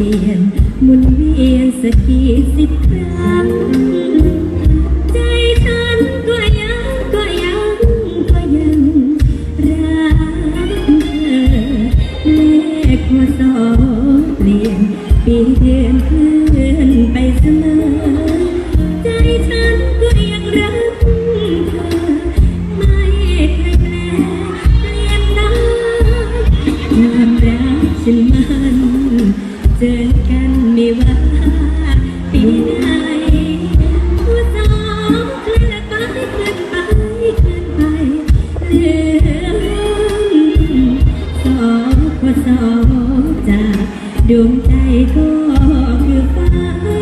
ลี่ยนหมุนเวียนสักกี่สิบครั้ง ใจฉันก็ยังก็ยังก็ยังรักเธอแม้ขพอสอ เจอกันไม่ว่าปีไหนผู้สองคลื่อนไปเคลื่อนไปเคลื่นไปเลืมสองกว่สองจากดวงใจก็คือฟ้า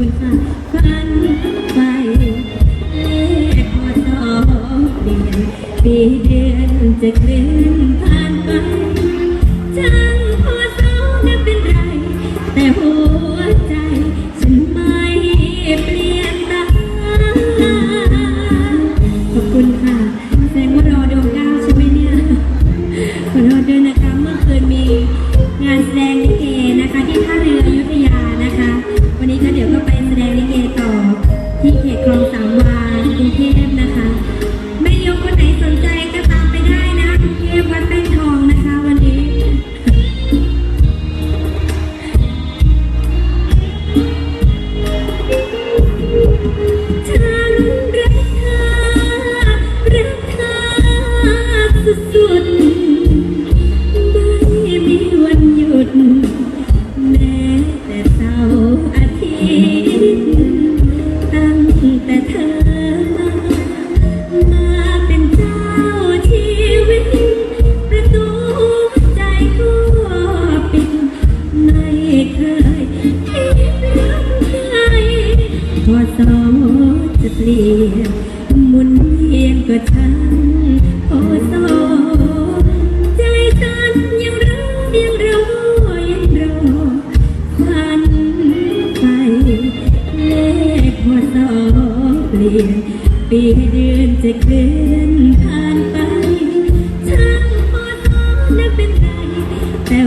คุณค่ะกันไปเลขพอสอเดือนปีเดือนจะเคลื่อนผ่านไปจัง จะเปลี่ยนมุนเวียงก็ฉันโอโซใจฉันยังรอยังรอยังรอฝันไปเลขโอสอเปลี่ยนปีเดือนจะเคลื่อนผ่านไปช่างพอโซนั้นเป็นไรแต่